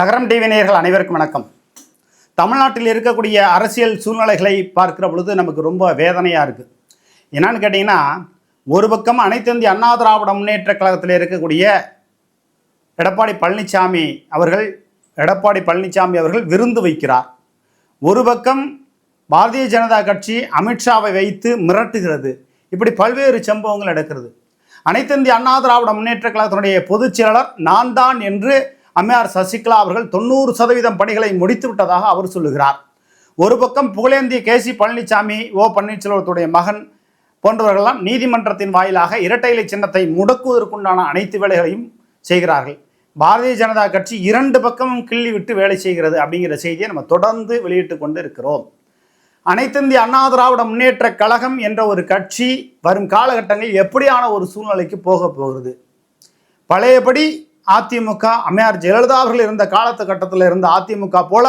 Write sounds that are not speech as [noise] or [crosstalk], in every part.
தகரம் டிவி நேயர்கள் அனைவருக்கும் வணக்கம். தமிழ்நாட்டில் இருக்கக்கூடிய அரசியல் சூழ்நிலைகளை பார்க்கிற பொழுது நமக்கு ரொம்ப வேதனையாக இருக்குது என்னன்னு கேட்டிங்கன்னா ஒரு பக்கம் அனைத்து இந்திய அண்ணா திராவிட முன்னேற்ற கழகத்தில் இருக்கக்கூடிய எடப்பாடி பழனிசாமி அவர்கள் எடப்பாடி பழனிசாமி அவர்கள் விருந்து வைக்கிறார். ஒரு பக்கம் பாரதிய ஜனதா கட்சி அமித்ஷாவை வைத்து மிரட்டுகிறது. இப்படி பல்வேறு சம்பவங்கள் நடக்கிறது. அனைத்து இந்திய அண்ணா திராவிட முன்னேற்ற கழகத்தினுடைய பொதுச் செயலாளர் நான் தான் என்று அம்மையார் சசிகலா அவர்கள் தொண்ணூறு சதவீதம் பணிகளை முடித்து விட்டதாக அவர் சொல்லுகிறார். ஒரு பக்கம் புகழேந்திய கே சி பழனிசாமி ஓ பன்னீர்செல்வத்துடைய மகன் போன்றவர்களெல்லாம் நீதிமன்றத்தின் வாயிலாக இரட்டை இலை சின்னத்தை முடக்குவதற்குண்டான அனைத்து வேலைகளையும் செய்கிறார்கள். பாரதிய ஜனதா கட்சி இரண்டு பக்கமும் கிள்ளி விட்டு வேலை செய்கிறது அப்படிங்கிற செய்தியை நம்ம தொடர்ந்து வெளியிட்டு கொண்டு இருக்கிறோம் அனைத்திந்திய அண்ணா திராவிட முன்னேற்ற கழகம் என்ற ஒரு கட்சி வரும் காலகட்டங்களில் எப்படியான ஒரு சூழ்நிலைக்கு போக போகிறது? பழையபடி அதிமுக அம்மையார் ஜெயலலிதா அவர்கள் இருந்த காலத்து கட்டத்தில் இருந்த அதிமுக போல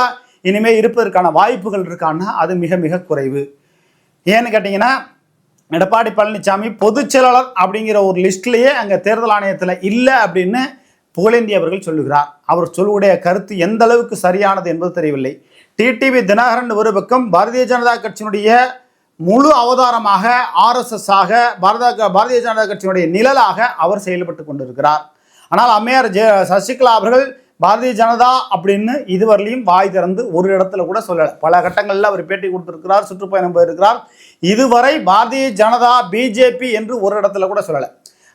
இனிமேல் இருப்பதற்கான வாய்ப்புகள் இருக்கான்னா அது மிக மிக குறைவு. ஏன்னு கேட்டிங்கன்னா எடப்பாடி பழனிசாமி பொதுச் செயலாளர் அப்படிங்கிற ஒரு லிஸ்ட்லேயே அங்கே தேர்தல் ஆணையத்தில் இல்லை அப்படின்னு புகழேந்தி அவர்கள் சொல்லுகிறார். அவர் சொல்லுடைய கருத்து எந்த அளவுக்கு சரியானது என்பது தெரியவில்லை. டிடிவி தினகரன் ஒரு பக்கம் பாரதிய ஜனதா கட்சியினுடைய முழு அவதாரமாக ஆர்எஸ்எஸ் ஆக பாரத பாரதிய ஜனதா கட்சியினுடைய நிழலாக அவர் செயல்பட்டு கொண்டிருக்கிறார். ஆனால் அம்மையார் ஜெ சசிகலா அவர்கள் பாரதிய ஜனதா அப்படின்னு இதுவரையிலையும் வாய் திறந்து ஒரு இடத்துல கூட சொல்லலை. பல கட்டங்களில் அவர் பேட்டி கொடுத்துருக்கிறார் சுற்றுப்பயணம் போயிருக்கிறார். இதுவரை பாரதிய ஜனதா பிஜேபி என்று ஒரு இடத்துல கூட சொல்லலை.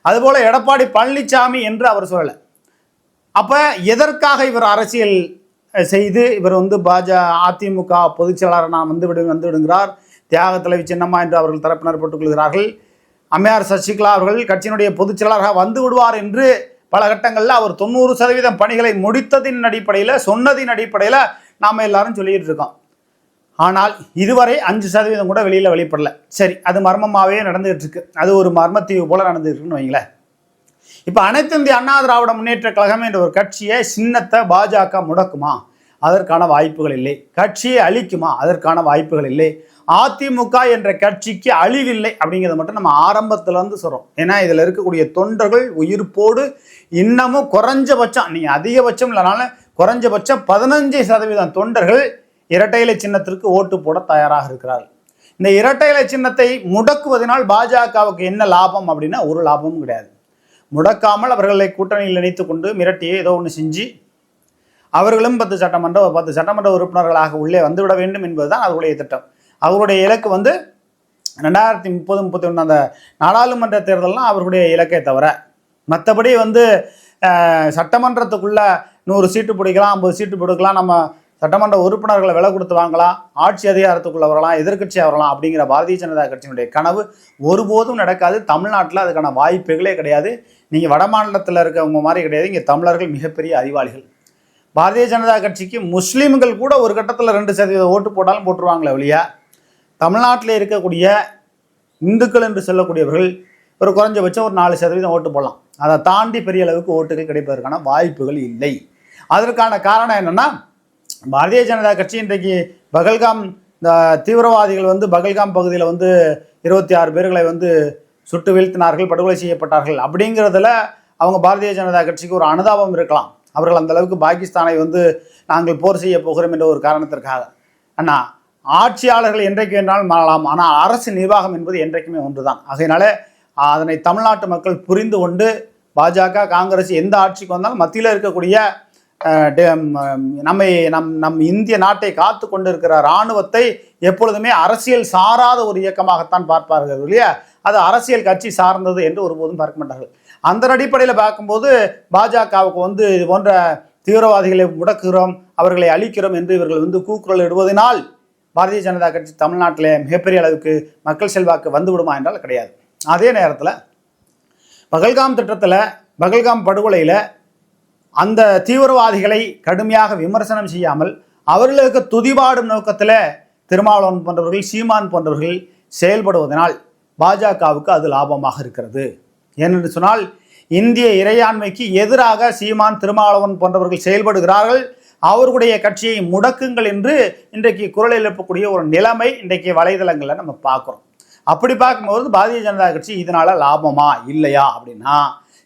அதுபோல் எடப்பாடி பழனிசாமி என்று அவர் சொல்லலை. அப்போ எதற்காக இவர் அரசியல் செய்து இவர் வந்து பாஜ அதிமுக பொதுச்செயலாளர் நான் வந்து விடு வந்து தியாக தலைவி சின்னம்மா என்று அவர்கள் தரப்பினர் போட்டுக்கொள்கிறார்கள் அம்மையார் சசிகலா அவர்கள் கட்சியினுடைய பொதுச்செயலாளராக வந்து விடுவார் என்று பல கட்டங்களில் அவர் தொண்ணூறு சதவீதம் பணிகளை முடித்ததின் அடிப்படையில் சொன்னதின் அடிப்படையில் நாம் எல்லாரும் சொல்லிட்டு இருக்கோம். ஆனால் இதுவரை அஞ்சு சதவீதம் கூட வெளியில் வெளிப்படல. சரி அது மர்மமாகவே நடந்துகிட்டு இருக்கு. அது ஒரு மர்மத்தீவு போல நடந்துகிட்டு வைங்களேன். இப்போ அனைத்து இந்திய அண்ணா திராவிட முன்னேற்ற கழகம் என்ற ஒரு கட்சியை சின்னத்தை பாஜக முடக்குமா? அதற்கான வாய்ப்புகள் இல்லை. கட்சியை அழிக்குமா? அதற்கான வாய்ப்புகள் இல்லை. அதிமுக என்ற கட்சிக்கு அழிவில்லை அப்படிங்கிறத மட்டும் நம்ம ஆரம்பத்துலேருந்து சொல்கிறோம் ஏன்னா இதில் இருக்கக்கூடிய தொண்டர்கள் உயிர்ப்போடு இன்னமும் குறைஞ்சபட்சம் நீங்கள் அதிகபட்சம் இல்லைனாலும் குறைஞ்சபட்சம் பதினஞ்சு சதவீதம் தொண்டர்கள் இரட்டை இலை சின்னத்திற்கு ஓட்டு போட தயாராக இருக்கிறார்கள். இந்த இரட்டை இலை சின்னத்தை முடக்குவதனால் பாஜகவுக்கு என்ன லாபம் அப்படின்னா ஒரு லாபமும் கிடையாது. முடக்காமல் அவர்களை கூட்டணியில் இணைத்து கொண்டு மிரட்டியே ஏதோ ஒன்று செஞ்சு அவர்களும் பத்து சட்டமன்ற பத்து சட்டமன்ற உறுப்பினர்களாக உள்ளே வந்துவிட வேண்டும் என்பதுதான் அவர்களுடைய திட்டம். அவருடைய இலக்கு வந்து ரெண்டாயிரத்தி முப்பது முப்பத்தி ஒன்று அந்த நாடாளுமன்ற தேர்தல்லாம் அவருடைய இலக்கை தவிர. மற்றபடி வந்து சட்டமன்றத்துக்குள்ளே நூறு சீட்டு பிடிக்கலாம் ஐம்பது சீட்டு பிடிக்கலாம் நம்ம சட்டமன்ற உறுப்பினர்களை விலை கொடுத்து வாங்கலாம் ஆட்சி அதிகாரத்துக்குள்ள வரலாம் எதிர்க்கட்சியாக வரலாம் அப்படிங்கிற பாரதிய ஜனதா கட்சியினுடைய கனவு ஒருபோதும் நடக்காது. தமிழ்நாட்டில் அதுக்கான வாய்ப்புகளே கிடையாது. நீங்கள் வட மாநிலத்தில் இருக்கவங்க மாதிரி கிடையாது. இங்கே தமிழர்கள் மிகப்பெரிய அறிவாளிகள் பாரதிய ஜனதா கட்சிக்கு முஸ்லீம்கள் கூட ஒரு கட்டத்தில் ரெண்டு சதவீத ஓட்டு போட்டாலும் போட்டுருவாங்களே ஒழியா தமிழ்நாட்டில் இருக்கக்கூடிய இந்துக்கள் என்று சொல்லக்கூடியவர்கள் ஒரு குறைஞ்சபட்சம் ஒரு நாலு சதவீதம் ஓட்டு போடலாம். அதை தாண்டி பெரிய அளவுக்கு ஓட்டுகள் கிடைப்பதற்கான வாய்ப்புகள் இல்லை. அதற்கான காரணம் என்னென்னா பாரதிய ஜனதா கட்சி இன்றைக்கு பகல்காம் இந்த தீவிரவாதிகள் வந்து பகல்காம் பகுதியில் வந்து இருபத்தி ஆறு பேர்களை வந்து சுட்டு வீழ்த்தினார்கள் படுகொலை செய்யப்பட்டார்கள் அப்படிங்கிறதுல அவங்க பாரதிய ஜனதா கட்சிக்கு ஒரு அனுதாபம் இருக்கலாம். அவர்கள் அந்த அளவுக்கு பாகிஸ்தானை வந்து நாங்கள் போர் செய்ய போகிறோம் என்ற ஒரு காரணத்திற்காக. அண்ணா ஆட்சியாளர்கள் என்றைக்கு என்றாலும் மாறலாம். ஆனால் அரசு நிர்வாகம் என்பது என்றைக்குமே ஒன்றுதான். ஆகையினால அதனை தமிழ்நாட்டு மக்கள் புரிந்து கொண்டு பாஜக காங்கிரஸ் எந்த ஆட்சிக்கு வந்தாலும் மத்தியில் இருக்கக்கூடிய டே- நம்மை நம் நம் இந்திய நாட்டை காத்து கொண்டிருக்கிற இராணுவத்தை எப்பொழுதுமே அரசியல் சாராத ஒரு இயக்கமாகத்தான் பார்ப்பார்கள் இல்லையா? அது அரசியல் கட்சி சார்ந்தது என்று ஒருபோதும் பார்க்க மாட்டார்கள். அந்த அடிப்படையில் பார்க்கும்போது பாஜகவுக்கு வந்து இது போன்ற தீவிரவாதிகளை முடக்குகிறோம் அவர்களை அழிக்கிறோம் என்று இவர்கள் வந்து கூக்குரல் இடுவதனால் பாரதிய ஜனதா கட்சி தமிழ்நாட்டில் மிகப்பெரிய அளவுக்கு மக்கள் செல்வாக்கு வந்துவிடுமா என்றால் கிடையாது. அதே நேரத்தில் பகல்காம் திட்டத்தில் பகல்காம் படுகொலையில் அந்த தீவிரவாதிகளை கடுமையாக விமர்சனம் செய்யாமல் அவர்களுக்கு துதிபாடும் நோக்கத்தில் திருமாவளவன் போன்றவர்கள் சீமான் போன்றவர்கள் செயல்படுவதனால் பாஜகவுக்கு அது லாபமாக இருக்கிறது. ஏனென்று சொன்னால் இந்திய இறையாண்மைக்கு எதிராக சீமான் திருமாவளவன் போன்றவர்கள் செயல்படுகிறார்கள். அவர்களுடைய கட்சியை முடக்குங்கள் என்று இன்றைக்கு குரல் எழுப்பக்கூடிய ஒரு நிலைமை இன்றைக்கு வலைதளங்களில் நம்ம பார்க்குறோம். அப்படி பார்க்கும்போது பாரதிய ஜனதா கட்சி இதனால் லாபமா இல்லையா அப்படின்னா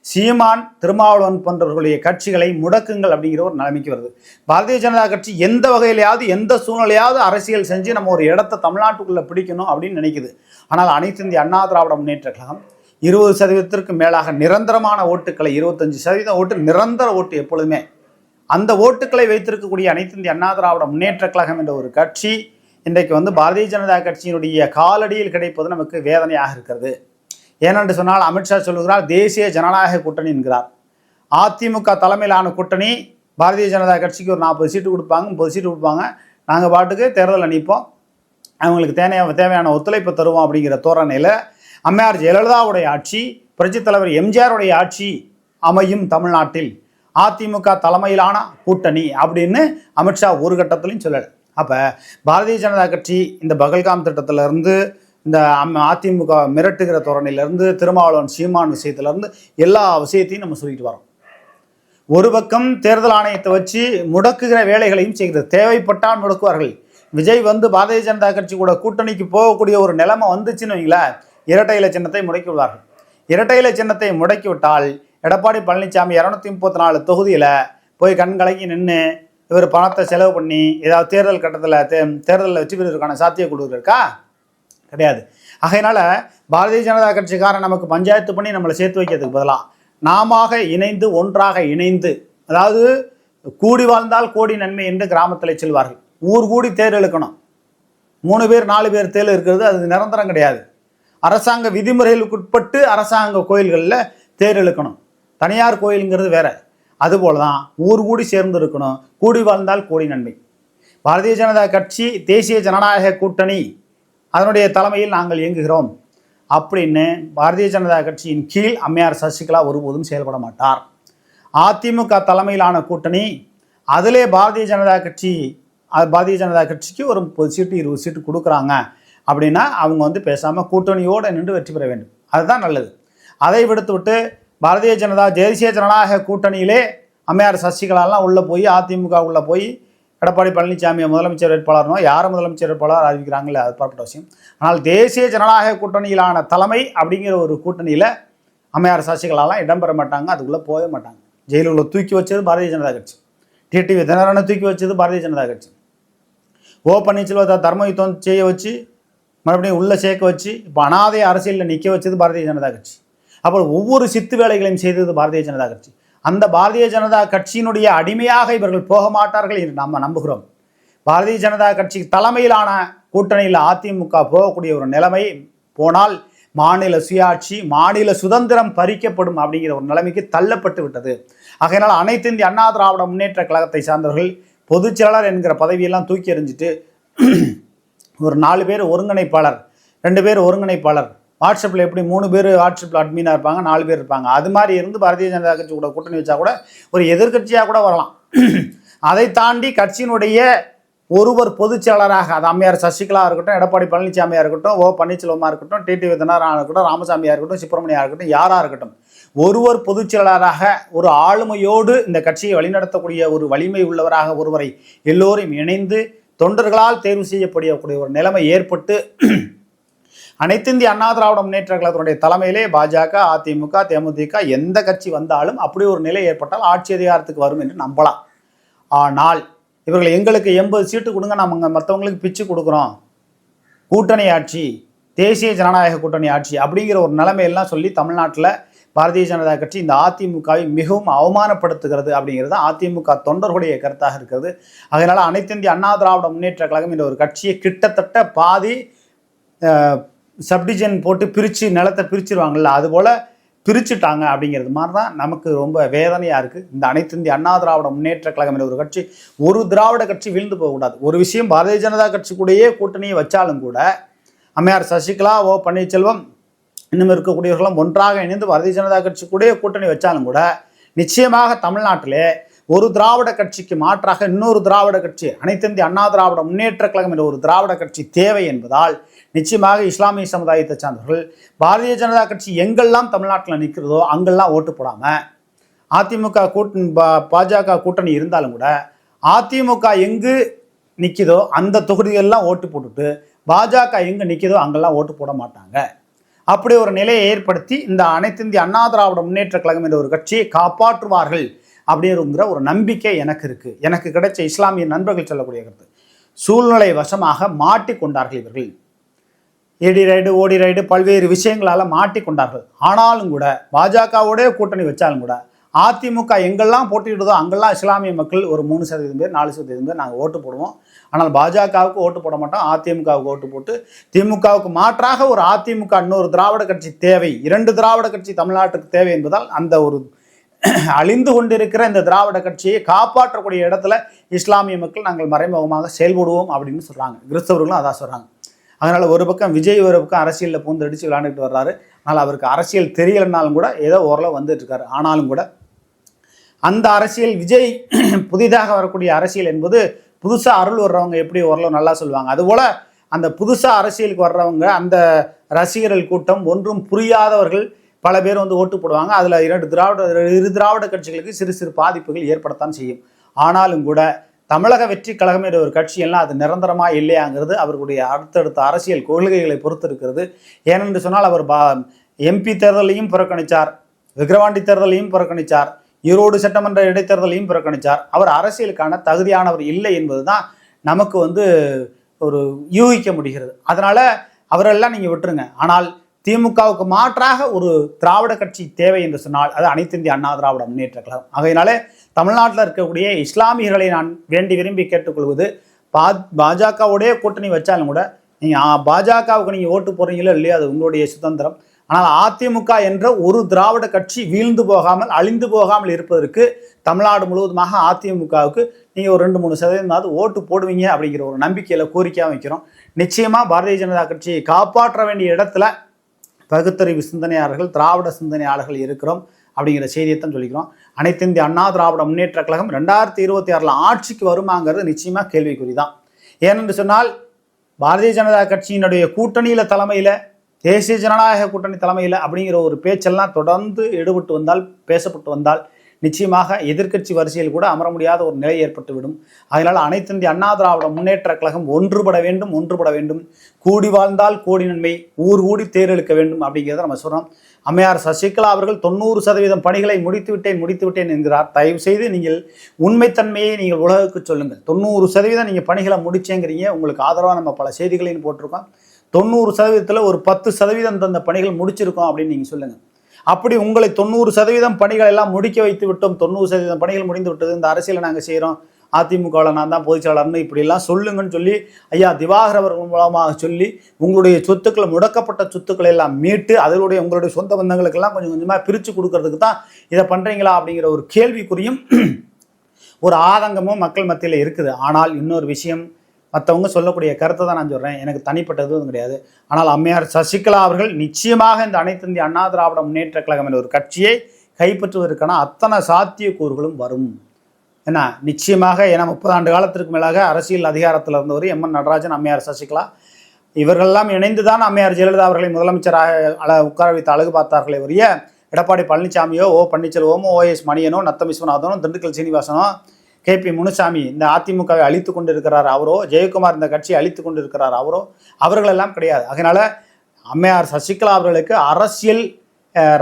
சீமான் திருமாவளவன் போன்றவர்களுடைய கட்சிகளை முடக்குங்கள் அப்படிங்கிற ஒரு நிலைமைக்கு வருது. பாரதிய ஜனதா கட்சி எந்த வகையிலையாவது எந்த சூழ்நிலையாவது அரசியல் செஞ்சு நம்ம ஒரு இடத்த தமிழ்நாட்டுக்குள்ளே பிடிக்கணும் அப்படின்னு நினைக்குது. ஆனால் அனைத்து இந்திய அண்ணா திராவிட முன்னேற்ற கழகம் இருபது சதவீதத்திற்கு மேலாக நிரந்தரமான ஓட்டுக்களை இருபத்தஞ்சு சதவீதம் ஓட்டு நிரந்தர ஓட்டு எப்பொழுதுமே அந்த ஓட்டுக்களை வைத்திருக்கக்கூடிய அனைத்து இந்திய அண்ணா திராவிட முன்னேற்ற கழகம் என்ற ஒரு கட்சி இன்றைக்கு வந்து பாரதிய ஜனதா கட்சியினுடைய காலடியில் கிடைப்பது நமக்கு வேதனையாக இருக்கிறது. ஏனென்று சொன்னால் அமித்ஷா சொல்லுகிறார் தேசிய ஜனநாயக கூட்டணி என்கிறார். அதிமுக தலைமையிலான கூட்டணி பாரதிய ஜனதா கட்சிக்கு ஒரு நாற்பது சீட்டு கொடுப்பாங்க முப்பது சீட்டு கொடுப்பாங்க. நாங்கள் பாட்டுக்கு தேர்தலில் நிற்போம் அவங்களுக்கு தேவையான தேவையான ஒத்துழைப்பு தருவோம் அப்படிங்கிற தோரணையில் அம்மையார் ஜெயலலிதாவுடைய ஆட்சி புரட்சித் தலைவர் எம்ஜிஆருடைய ஆட்சி அமையும் தமிழ்நாட்டில். அதிமுக தலைமையிலான கூட்டணி அப்படின்னு அமித்ஷா ஒரு கட்டத்திலையும் சொல்லலை. அப்போ பாரதிய ஜனதா கட்சி இந்த பகல்காம் திட்டத்திலிருந்து இந்த அம்- அதிமுக மிரட்டுகிற தோரணையிலேருந்து திருமாவளவன் சீமான் விஷயத்திலேருந்து எல்லா விஷயத்தையும் நம்ம சொல்லிட்டு வரோம். ஒரு பக்கம் தேர்தல் ஆணையத்தை வச்சு முடக்குகிற வேலைகளையும் செய்கிறது. தேவைப்பட்டால் முடக்குவார்கள். விஜய் வந்து பாரதிய ஜனதா கட்சி கூட கூட்டணிக்கு போகக்கூடிய ஒரு நிலைமை வந்துச்சுன்னு வைங்களேன் இரட்டை இலை சின்னத்தை முடக்கி விடுவார்கள். இரட்டை இலை சின்னத்தை முடக்கிவிட்டால் எடப்பாடி பழனிசாமி இரநூத்தி முப்பத்தி நாலு தொகுதியில் போய் கண் கலக்கி நின்று இவர் பணத்தை செலவு பண்ணி ஏதாவது தேர்தல் கட்டத்தில் தே தேர்தலில் வெற்றி பெறுவதற்கான சாத்தியக்கூறு இருக்கா? கிடையாது. ஆகையினால பாரதிய ஜனதா கட்சிக்காரன் நமக்கு பஞ்சாயத்து பண்ணி நம்மளை சேர்த்து வைக்கிறதுக்கு பதிலாக நாமாக இணைந்து ஒன்றாக இணைந்து அதாவது கூடி வாழ்ந்தால் கோடி நன்மை என்று கிராமத்தில் செல்வார்கள். ஊர் கூடி தேர் இழுக்கணும். மூணு பேர் நாலு பேர் தேர் இருக்கிறது அது நிரந்தரம் கிடையாது. அரசாங்க விதிமுறைகளுக்கு உட்பட்டு அரசாங்க கோயில்களில் தேர் இழுக்கணும். தனியார் கோயிலுங்கிறது வேற. அதுபோல தான் ஊர் கூடி சேர்ந்து இருக்கணும் கூடி வாழ்ந்தால் கூடி நன்மை. பாரதிய ஜனதா கட்சி தேசிய ஜனநாயக கூட்டணி அதனுடைய தலைமையில் நாங்கள் இயங்குகிறோம். அப்படின்னு பாரதிய ஜனதா கட்சியின் கீழ் அம்மையார் சசிகலா ஒருபோதும் செயல்பட மாட்டார். அதிமுக தலைமையிலான கூட்டணி அதிலே பாரதிய ஜனதா கட்சி பாரதிய ஜனதா கட்சிக்கு ஒரு முப்பது சீட்டு இருபது சீட்டு கொடுக்குறாங்க. அப்படின்னா அவங்க வந்து பேசாமல் கூட்டணியோடு நின்று வெற்றி பெற வேண்டும். அதுதான் நல்லது. அதை விடுத்து விட்டு பாரதிய ஜனதா தேசிய ஜனநாயக கூட்டணியிலே அம்மையார் சசிகலாலாம் உள்ளே போய் அதிமுக உள்ளே போய் எடப்பாடி பழனிசாமியை முதலமைச்சர் வேட்பாளர்னோ யாரை முதலமைச்சர் வேட்பாளர் அறிவிக்கிறாங்களே அது பார்ப்பட்ட விஷயம். ஆனால் தேசிய ஜனநாயக கூட்டணியிலான தலைமை அப்படிங்கிற ஒரு கூட்டணியில் அம்மையார் சசிகலாலாம் இடம்பெற மாட்டாங்க அதுக்குள்ளே போகவே மாட்டாங்க. ஜெயிலுக்குள்ள தூக்கி வச்சது பாரதிய ஜனதா கட்சி. டிடிவி தினரனை தூக்கி வச்சது பாரதிய ஜனதா கட்சி. ஓ பன்னீர்செல்வத்தை தர்ம யுத்தம் செய்ய வச்சு மறுபடியும் உள்ளே சேர்க்க வச்சு இப்போ அனாதை அரசியலில் நிற்க வச்சது பாரதிய ஜனதா கட்சி. அப்போ ஒவ்வொரு சித்து வேலைகளையும் செய்தது பாரதிய ஜனதா கட்சி. அந்த பாரதிய ஜனதா கட்சியினுடைய அடிமையாக இவர்கள் போக மாட்டார்கள் என்று நம்ம நம்புகிறோம். பாரதிய ஜனதா கட்சி தலைமையிலான கூட்டணியில் அதிமுக போகக்கூடிய ஒரு நிலைமை போனால் மாநில சுயாட்சி மாநில சுதந்திரம் பறிக்கப்படும் அப்படிங்கிற ஒரு நிலைமைக்கு தள்ளப்பட்டு விட்டது. ஆகையினால் அனைத்து இந்திய அண்ணா திராவிட முன்னேற்ற கழகத்தை சார்ந்தவர்கள் பொதுச்செயலாளர் என்கிற பதவியெல்லாம் தூக்கி எறிஞ்சிட்டு ஒரு நாலு பேர் ஒருங்கிணைப்பாளர் ரெண்டு பேர் ஒருங்கிணைப்பாளர் வாட்ஸ்அப்பில் எப்படி மூணு பேர் வாட்ஸ்அப்பில் அட்மினாக இருப்பாங்க நாலு பேர் இருப்பாங்க. அது மாதிரி இருந்து பாரதிய ஜனதா கட்சி கூட கூட்டணி வச்சா கூட ஒரு எதிர்கட்சியாக கூட வரலாம். அதை தாண்டி கட்சியினுடைய ஒருவர் பொதுச்செயலராக அது அம்மையார் சசிகலா இருக்கட்டும் எடப்பாடி பழனிசாமியாக இருக்கட்டும் ஓ பன்னீர்செல்வமாக இருக்கட்டும் டிடி விதனாராக இருக்கட்டும் ராமசாமியாக இருக்கட்டும் சுப்பிரமணியாக இருக்கட்டும் யாராக இருக்கட்டும் ஒருவர் பொதுச்செயலராக ஒரு ஆளுமையோடு இந்த கட்சியை வழிநடத்தக்கூடிய ஒரு வலிமை உள்ளவராக ஒருவரை எல்லோரையும் இணைந்து தொண்டர்களால் தேர்வு செய்யப்படக்கூடிய ஒரு நிலைமை ஏற்பட்டு அனைத்திந்திய அண்ணா திராவிட முன்னேற்ற கழகத்தினுடைய தலைமையிலே பாஜக அதிமுக தேமுதிக எந்த கட்சி வந்தாலும் அப்படி ஒரு நிலை ஏற்பட்டால் ஆட்சி அதிகாரத்துக்கு வரும் என்று நம்பலாம். ஆனால் இவர்கள் எங்களுக்கு எண்பது சீட்டு கொடுங்க நம்ம மற்றவங்களுக்கு பிச்சு கொடுக்குறோம். கூட்டணி ஆட்சி தேசிய ஜனநாயக கூட்டணி ஆட்சி அப்படிங்கிற ஒரு நிலைமையெல்லாம் சொல்லி தமிழ்நாட்டில் பாரதிய ஜனதா கட்சி இந்த அதிமுகவை மிகவும் அவமானப்படுத்துகிறது அப்படிங்கிறது அதிமுக தொண்டர்களுடைய கருத்தாக இருக்கிறது. அதனால் அனைத்திந்திய அண்ணா திராவிட முன்னேற்ற கழகம் என்ற ஒரு கட்சியை கிட்டத்தட்ட பாதி சப்டிஜன் போட்டு பிரித்து நிலத்தை பிரிச்சிருவாங்கல்ல அதுபோல் பிரிச்சுட்டாங்க அப்படிங்கிறது மாதிரி தான் நமக்கு ரொம்ப வேதனையாக இருக்குது இந்த அனைத்து இந்திய அண்ணா திராவிட முன்னேற்ற கழகம் என்ற ஒரு கட்சி ஒரு திராவிட கட்சி வீழ்ந்து போகக்கூடாது. ஒரு விஷயம் பாரதிய ஜனதா கட்சி கூடயே கூட்டணியை வச்சாலும் கூட அம்மையார் சசிகலா ஓ பன்னீர்செல்வம் இன்னும் இருக்கக்கூடியவர்களும் ஒன்றாக இணைந்து பாரதிய ஜனதா கட்சி கூடயே கூட்டணி வச்சாலும் கூட நிச்சயமாக தமிழ்நாட்டிலே ஒரு திராவிட கட்சிக்கு மாற்றாக இன்னொரு திராவிட கட்சி அனைத்திந்திய அண்ணா திராவிட முன்னேற்ற கழகம் என்ற ஒரு திராவிட கட்சி தேவை என்பதால் நிச்சயமாக இஸ்லாமிய சமுதாயத்தை சார்ந்தவர்கள் பாரதிய ஜனதா கட்சி எங்கெல்லாம் தமிழ்நாட்டில் நிற்கிறதோ அங்கெல்லாம் ஓட்டு போடாமல் அதிமுக கூட்டணி பா- பாஜக கூட்டணி இருந்தாலும் கூட அதிமுக எங்கு நிற்கிதோ அந்த தொகுதிகளெலாம் ஓட்டு போட்டுட்டு பாஜக எங்கே நிற்கிதோ அங்கெல்லாம் ஓட்டு போட மாட்டாங்க. அப்படி ஒரு நிலையை ஏற்படுத்தி இந்த அனைத்திந்திய அண்ணா திராவிட முன்னேற்ற கழகம் என்ற ஒரு கட்சியை காப்பாற்றுவார்கள் அப்படிங்கிற ஒரு நம்பிக்கை எனக்கு இருக்குது எனக்கு கிடைச்ச இஸ்லாமிய நண்பர்கள் சொல்லக்கூடிய கருத்து. சூழ்நிலை வசமாக மாட்டிக்கொண்டார்கள் இவர்கள். ஏடி ரைடு ஓடி ரைடு பல்வேறு விஷயங்களால் மாட்டிக்கொண்டார்கள். ஆனாலும் கூட பாஜகவோடய கூட்டணி வச்சாலும் கூட அதிமுக எங்கெல்லாம் போட்டியிடுதோ அங்கெல்லாம் இஸ்லாமிய மக்கள் ஒரு மூணு சதவீதம் பேர் நாலு சதவீதம் பேர் நாங்கள் ஓட்டு போடுவோம். ஆனால் பாஜகவுக்கு ஓட்டு போட மாட்டோம் அதிமுகவுக்கு ஓட்டு போட்டு திமுகவுக்கு மாற்றாக ஒரு அதிமுக இன்னொரு திராவிட கட்சி தேவை இரண்டு திராவிட கட்சி தமிழ்நாட்டுக்கு தேவை என்பதால் அந்த ஒரு அழிந்து கொண்டிருக்கிற இந்த திராவிட கட்சியை காப்பாற்றக்கூடிய இடத்துல இஸ்லாமிய மக்கள் நாங்கள் மறைமுகமாக செயல்படுவோம் அப்படின்னு சொல்கிறாங்க கிறிஸ்தவர்களும் அதான் சொல்கிறாங்க அதனால் ஒரு பக்கம் விஜய் ஒரு பக்கம் அரசியலில் பூந்து அடித்து விளையாண்டுட்டு வர்றாரு. ஆனால் அவருக்கு அரசியல் தெரியலைனாலும் கூட ஏதோ ஓரளவு வந்துட்டுருக்காரு ஆனாலும் கூட அந்த அரசியல் விஜய் [clears throat] புதிதாக வரக்கூடிய அரசியல் என்பது புதுசாக அருள் வர்றவங்க எப்படி ஓரளவு நல்லா சொல்லுவாங்க. அதுபோல் அந்த புதுசாக அரசியலுக்கு வர்றவங்க அந்த ரசிகர்கள் கூட்டம் ஒன்றும் புரியாதவர்கள் பல பேர் வந்து ஓட்டு போடுவாங்க. அதில் இரண்டு திராவிட இரு திராவிட கட்சிகளுக்கு சிறு சிறு பாதிப்புகள் ஏற்படத்தான் செய்யும். ஆனாலும் கூட தமிழக வெற்றி கழகம் என்ற ஒரு கட்சி எல்லாம் அது நிரந்தரமாக இல்லையாங்கிறது அவர்களுடைய அடுத்தடுத்த அரசியல் கொள்கைகளை பொறுத்து இருக்கிறது ஏனென்று சொன்னால் அவர் பா எம்பி தேர்தலையும் புறக்கணித்தார் விக்கிரவாண்டி தேர்தலையும் புறக்கணித்தார் ஈரோடு சட்டமன்ற இடைத்தேர்தலையும் புறக்கணித்தார் அவர் அரசியலுக்கான தகுதியானவர் இல்லை என்பதுதான் நமக்கு வந்து ஒரு யூகிக்க முடிகிறது. அதனால் அவரெல்லாம் நீங்கள் விட்டுருங்க. ஆனால் திமுகவுக்கு மாற்றாக ஒரு திராவிட கட்சி தேவை என்று சொன்னால் அது அனைத்து இந்திய அண்ணா திராவிட முன்னேற்ற கழகம். ஆகையினாலே தமிழ்நாட்டில் இருக்கக்கூடிய இஸ்லாமியர்களை நான் வேண்டி விரும்பி கேட்டுக்கொள்வது பா பாஜகவுடைய கூட்டணி வச்சாலும் கூட நீங்கள் பாஜகவுக்கு நீங்கள் ஓட்டு போடுறீங்களோ இல்லையோ அது உங்களுடைய சுதந்திரம். ஆனால் அதிமுக என்ற ஒரு திராவிட கட்சி வீழ்ந்து போகாமல் அழிந்து போகாமல் இருப்பதற்கு தமிழ்நாடு முழுவதுமாக அதிமுகவுக்கு நீங்கள் ஒரு ரெண்டு மூணு சதவீதமாவது ஓட்டு போடுவீங்க அப்படிங்கிற ஒரு நம்பிக்கையில் கோரிக்கையாக வைக்கிறோம். நிச்சயமாக பாரதிய ஜனதா கட்சியை காப்பாற்ற வேண்டிய இடத்துல பகுத்தறிவு சிந்தனையாளர்கள் திராவிட சிந்தனையாளர்கள் இருக்கிறோம் அப்படிங்கிற செய்தியைத்தான் சொல்லிக்கிறோம். அனைத்து இந்திய அண்ணா திராவிட முன்னேற்ற கழகம் ரெண்டாயிரத்தி இருபத்தி ஆறில் ஆட்சிக்கு வருமாங்கிறது நிச்சயமாக கேள்விக்குறி தான் ஏனென்று சொன்னால் பாரதிய ஜனதா கட்சியினுடைய கூட்டணியில் தலைமையில் தேசிய ஜனநாயக கூட்டணி தலைமையில் அப்படிங்கிற ஒரு பேச்செல்லாம் தொடர்ந்து எடுபட்டு வந்தால் பேசப்பட்டு வந்தால் நிச்சயமாக எதிர்க்கட்சி வரிசையில் கூட அமர முடியாத ஒரு நிலை ஏற்பட்டுவிடும். அதனால் அனைத்து இந்திய அண்ணா திராவிட முன்னேற்ற கழகம் ஒன்றுபட வேண்டும் ஒன்றுபட வேண்டும். கூடி வாழ்ந்தால் கோடி நன்மை ஊர் கூடி தேர்தெடுக்க வேண்டும் அப்படிங்கிறத நம்ம சொல்கிறோம் அம்மையார் சசிகலா அவர்கள் தொண்ணூறு சதவீதம் பணிகளை முடித்துவிட்டேன் முடித்துவிட்டேன் என்கிறார். தயவு செய்து நீங்கள் உண்மைத்தன்மையை நீங்கள் உலகுக்கு சொல்லுங்கள். தொண்ணூறு சதவீதம் நீங்கள் பணிகளை முடிச்சேங்கிறீங்க. உங்களுக்கு ஆதரவாக நம்ம பல செய்திகளையும் போட்டிருக்கோம். தொண்ணூறு சதவீதத்தில் ஒரு பத்து சதவீதம் தந்த பணிகள் முடிச்சிருக்கோம் அப்படின்னு நீங்கள் சொல்லுங்கள் அப்படி உங்களை தொண்ணூறு சதவீதம் பணிகள் எல்லாம் முடிக்க வைத்து விட்டோம். தொண்ணூறு சதவீதம் பணிகள் முடிந்து விட்டது. இந்த அரசியலை நாங்கள் செய்கிறோம் அதிமுகவில் நான் தான் பொதுச்செயலாளர்னு இப்படிலாம் சொல்லுங்கன்னு சொல்லி ஐயா திவாகர் அவர்கள் மூலமாக சொல்லி உங்களுடைய சொத்துக்கள் முடக்கப்பட்ட சொத்துக்களை எல்லாம் மீட்டு அதனுடைய உங்களுடைய சொந்த பந்தங்களுக்கெல்லாம் கொஞ்சம் கொஞ்சமாக பிரித்து கொடுக்கறதுக்கு தான் இதை பண்ணுறீங்களா அப்படிங்கிற ஒரு கேள்விக்குறியும் ஒரு ஆதங்கமும் மக்கள் மத்தியில் இருக்குது. ஆனால் இன்னொரு விஷயம் மற்றவங்க சொல்லக்கூடிய கருத்தை தான் நான் சொல்கிறேன் எனக்கு தனிப்பட்டது எதுவும் கிடையாது. ஆனால் அம்மையார் சசிகலா அவர்கள் நிச்சயமாக இந்த அனைத்து இந்திய அண்ணா திராவிட முன்னேற்ற கழகம் என்ற ஒரு கட்சியை கைப்பற்றுவதற்கான அத்தனை சாத்தியக்கூறுகளும் வரும். என்ன? நிச்சயமாக ஏன்னா முப்பது ஆண்டு காலத்திற்கு மேலாக அரசியல் அதிகாரத்தில் இருந்தவர் எம் என் நடராஜன் அம்மையார் சசிகலா. இவர்களெல்லாம் இணைந்து தான் அம்மையார் ஜெயலலிதா அவர்களை முதலமைச்சராக அழ உட்கார வைத்து அழகு பார்த்தார்களே ஒழிய எடப்பாடி பழனிசாமியோ ஓ பன்னீர்செல்வமோ ஓஎஸ் மணியனோ நத்தம் விஸ்வநாதனோ திண்டுக்கல் சீனிவாசனோ கே பி முனுசாமி இந்த அதிமுகவை அழித்து கொண்டிருக்கிறார் அவரோ ஜெயக்குமார் இந்த கட்சியை அழித்து கொண்டிருக்கிறார் அவரோ அவர்களெல்லாம் கிடையாது. அதனால் அம்மையார் சசிகலா அவர்களுக்கு அரசியல்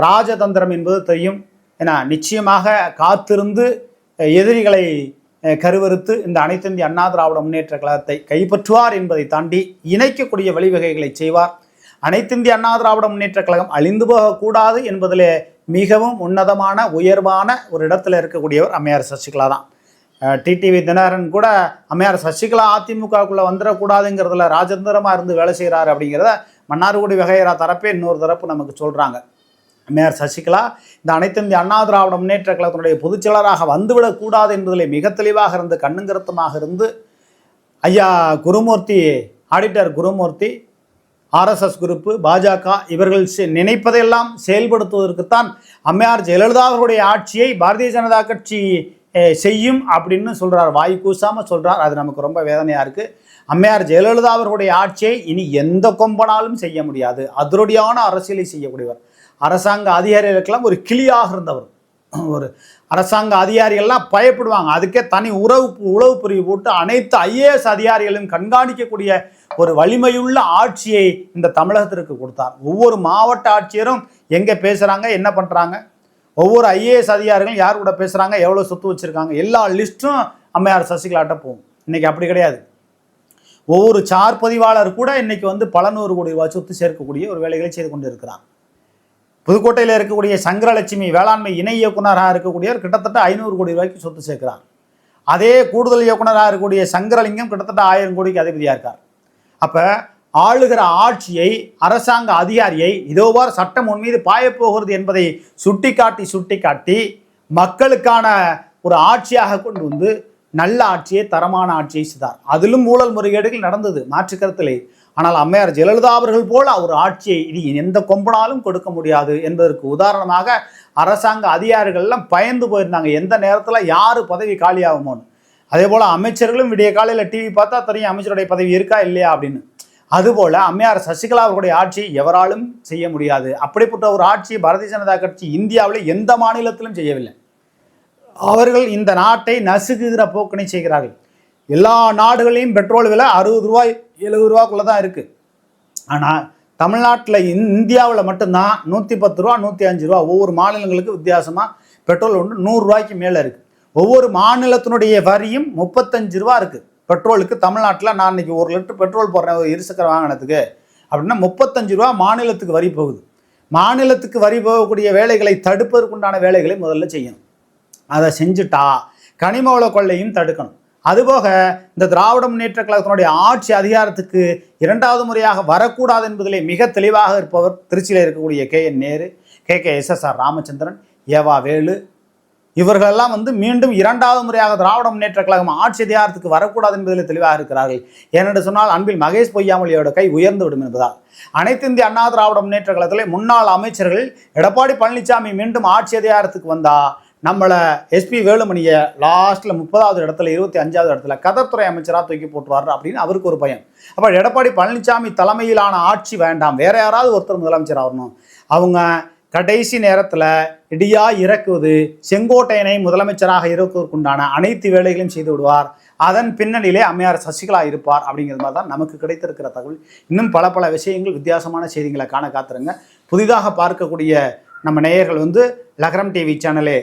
ராஜதந்திரம் என்பது தெரியும் ஏன்னா நிச்சயமாக காத்திருந்து எதிரிகளை கருவறுத்து இந்த அனைத்து இந்திய அண்ணா திராவிட முன்னேற்ற கழகத்தை கைப்பற்றுவார் என்பதை தாண்டி இணைக்கக்கூடிய வழிவகைகளை செய்வார். அனைத்திந்திய அண்ணா திராவிட முன்னேற்ற கழகம் அழிந்து போகக்கூடாது என்பதிலே மிகவும் உன்னதமான உயர்வான ஒரு இடத்துல இருக்கக்கூடியவர் அம்மையார் சசிகலா தான். டிடிவி தினகரன் கூட அம்மையார் சசிகலா அதிமுகக்குள்ளே வந்துடக்கூடாதுங்கிறதுல ராஜேந்திரமாக இருந்து வேலை செய்கிறாரு அப்படிங்கிறத மன்னார்குடி வகையரா தரப்பே இன்னொரு தரப்பு நமக்கு சொல்கிறாங்க அம்மையார் சசிகலா இந்த அனைத்து இந்திய அண்ணா திராவிட முன்னேற்ற கழகத்தினுடைய பொதுச்செயலராக வந்துவிடக்கூடாது என்பதிலே மிக தெளிவாக இருந்து கண்ணுங்கருத்தமாக இருந்து ஐயா Gurumurthy auditor Gurumurthy RSS group பாஜக இவர்கள் செ- நினைப்பதையெல்லாம் செயல்படுத்துவதற்குத்தான் அம்மையார் ஜெயலலிதா அவர்களுடைய ஆட்சியை பாரதிய ஜனதா கட்சி செய்யும் அப்படின்னு சொல்கிறார் வாய் கூசாமல் சொல்கிறார் அது நமக்கு ரொம்ப வேதனையாக இருக்குது அம்மையார் ஜெயலலிதா அவர்களுடைய ஆட்சியை இனி எந்த கொம்பனாலும் செய்ய முடியாது. அதிரடியான அரசியலை செய்யக்கூடியவர். அரசாங்க அதிகாரிகளுக்கெல்லாம் ஒரு கிளியாக இருந்தவர். ஒரு அரசாங்க அதிகாரிகள்லாம் பயப்படுவாங்க. அதுக்கே தனி உறவு உளவு பிரிவு போட்டு அனைத்து ஐஏஎஸ் அதிகாரிகளையும் கண்காணிக்கக்கூடிய ஒரு வலிமையுள்ள ஆட்சியை இந்த தமிழகத்திற்கு கொடுத்தார். ஒவ்வொரு மாவட்ட ஆட்சியரும் எங்கே பேசுகிறாங்க என்ன பண்ணுறாங்க ஒவ்வொரு ஐஏஎஸ் அதிகாரிகளும் யார் கூட பேசுகிறாங்க எவ்வளோ சொத்து வச்சுருக்காங்க எல்லா லிஸ்ட்டும் அம்மையார் சசிகலாட்ட போகும். இன்றைக்கி அப்படி கிடையாது. ஒவ்வொரு சார் பதிவாளர் கூட இன்றைக்கி வந்து பல நூறு கோடி ரூபாய் சொத்து சேர்க்கக்கூடிய ஒரு வேலைகளை செய்து கொண்டு இருக்கிறார் புதுக்கோட்டையில் இருக்கக்கூடிய சங்கரலட்சுமி வேளாண்மை இணை இயக்குனராக இருக்கக்கூடியவர் கிட்டத்தட்ட ஐநூறு கோடி ரூபாய்க்கு சொத்து சேர்க்கிறார். அதே கூடுதல் இயக்குனராக இருக்கக்கூடிய சங்கரலிங்கம் கிட்டத்தட்ட ஆயிரம் கோடிக்கு அதிபதியாக இருக்கார். அப்போ ஆளுகிற ஆட்சியை அரசாங்க அதிகாரியை இதோவாறு சட்டம் உன் மீது பாயப்போகிறது என்பதை சுட்டிக்காட்டி சுட்டிக்காட்டி மக்களுக்கான ஒரு ஆட்சியாக கொண்டு வந்து நல்ல ஆட்சியை தரமான ஆட்சியை செய்தார். அதிலும் ஊழல் முறைகேடுகள் நடந்தது மாற்று கருத்திலே ஆனால் அம்மையார் ஜெயலலிதா அவர்கள் போல ஒரு ஆட்சியை இது எந்த கொம்பனாலும் கொடுக்க முடியாது என்பதற்கு உதாரணமாக அரசாங்க அதிகாரிகள்லாம் பயந்து போயிருந்தாங்க. எந்த நேரத்தில் யார் பதவி காலியாகுமோன்னு. அதே போல் அமைச்சர்களும் விடிய காலையில் டிவி பார்த்தா தெரியும் அமைச்சருடைய பதவி இருக்கா இல்லையா அப்படின்னு. அதுபோல அம்மையார் சசிகலா அவர்களுடைய ஆட்சி எவராலும் செய்ய முடியாது. அப்படிப்பட்ட ஒரு ஆட்சியை பாரதிய ஜனதா கட்சி இந்தியாவில் எந்த மாநிலத்திலும் செய்யவில்லை. அவர்கள் இந்த நாட்டை நசுக்குகிற போக்கினை செய்கிறார்கள். எல்லா நாடுகளையும் பெட்ரோல் விலை அறுபது ரூபாய் எழுபது ரூபாக்குள்ளே தான் இருக்குது ஆனால் தமிழ்நாட்டில் இந்தியாவில் மட்டும்தான் நூற்றி பத்து ரூபா நூற்றி அஞ்சு ரூபா ஒவ்வொரு மாநிலங்களுக்கு வித்தியாசமாக பெட்ரோல் ஒன்று நூறுரூவாய்க்கு மேலே இருக்குது ஒவ்வொரு மாநிலத்தினுடைய வரியும் முப்பத்தஞ்சு ரூபா இருக்குது பெட்ரோலுக்கு தமிழ்நாட்டில் நான் இன்னைக்கு ஒரு லிட்டர் பெட்ரோல் போடுறேன் ஒரு இருசக்கர வாகனத்துக்கு. அப்படின்னா முப்பத்தஞ்சு ரூபா மாநிலத்துக்கு வரி போகுது. மாநிலத்துக்கு வரி போகக்கூடிய வேலைகளை தடுப்பதற்குண்டான வேலைகளை முதல்ல செய்யணும். அதை செஞ்சுட்டா கனிம வள கொள்ளையும் தடுக்கணும். அதுபோக இந்த திராவிட முன்னேற்ற கழகத்தினுடைய ஆட்சி அதிகாரத்துக்கு இரண்டாவது முறையாக வரக்கூடாது என்பதிலே மிக தெளிவாக இருப்பவர் திருச்சியில் இருக்கக்கூடிய K N Nehru K K S S R Ramachandran E V Velu இவர்களெல்லாம் வந்து மீண்டும் இரண்டாவது முறையாக திராவிட முன்னேற்ற கழகம் ஆட்சி அதிகாரத்துக்கு வரக்கூடாது என்பதில் தெளிவாக இருக்கிறார்கள். ஏனென்று சொன்னால் அன்பில் மகேஷ் பொய்யாமொழியோட கை உயர்ந்து விடும் என்பதால். அனைத்து இந்திய அண்ணா திராவிட முன்னேற்ற கழகத்திலே முன்னாள் அமைச்சர்கள் எடப்பாடி பழனிசாமி மீண்டும் ஆட்சி அதிகாரத்துக்கு வந்தா நம்மளை எஸ்பி வேலுமணியை லாஸ்ட்டில் முப்பதாவது இடத்துல இருபத்தி அஞ்சாவது இடத்துல கதர்த்துறை அமைச்சராக தூக்கி போட்டுருவார் அப்படின்னு அவருக்கு ஒரு பயம். அப்போ எடப்பாடி பழனிசாமி தலைமையிலான ஆட்சி வேண்டாம். வேற யாராவது ஒருத்தர் முதலமைச்சர் ஆகணும். அவங்க கடைசி நேரத்தில் இடியா இறக்குவது செங்கோட்டையனை முதலமைச்சராக இறக்குவதற்குண்டான அனைத்து வேலைகளையும் செய்து விடுவார். அதன் பின்னணியிலே அம்மையார் சசிகலா இருப்பார் அப்படிங்கிறது மாதிரி தான் நமக்கு கிடைத்திருக்கிற தகவல். இன்னும் பல பல விஷயங்கள் வித்தியாசமான செய்திகளை காண காத்துருங்க. புதிதாக பார்க்கக்கூடிய நம்ம நேயர்கள் வந்து லகரம் டிவி சேனலே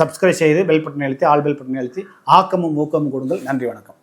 சப்ஸ்கிரைப் செய்து பெல் பட்டன் அழுத்தி ஆல் பெல் பட்டன் அழுத்தி ஆக்கமும் ஊக்கமும் கொடுங்கள். நன்றி வணக்கம்.